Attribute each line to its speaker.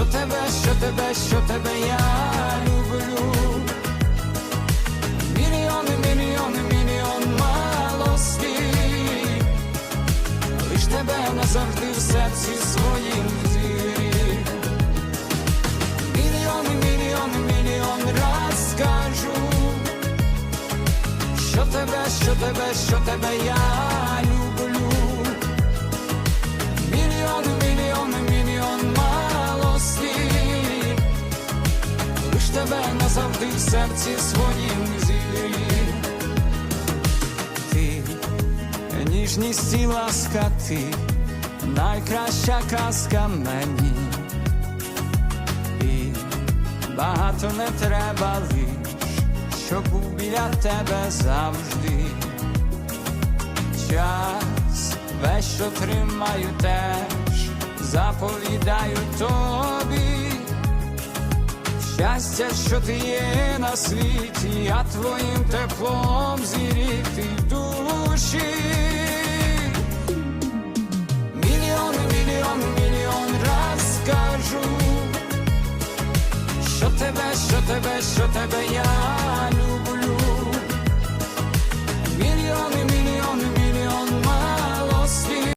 Speaker 1: тебе, що тебе що тебе я люблю. Мільйони, мільйони, мільйон малості, лиш тебе назавжди в серці своїм зірі. Мільйони, мільйони, мільйон раз що тебе, що тебе, що тебе я люблю. Тебе назавжди в серці своїм зірі. Ти ніжність і ласка, ти найкраща казка мені. І багато не треба лиш, щоб був біля тебе завжди. Час весь, що тримаю, теж заповідаю тобі. Щастя, що ти є на світі, я твоїм теплом зіріти душі. Мільйон, мільйон, мільйон раз скажу, що тебе, що тебе, що тебе я.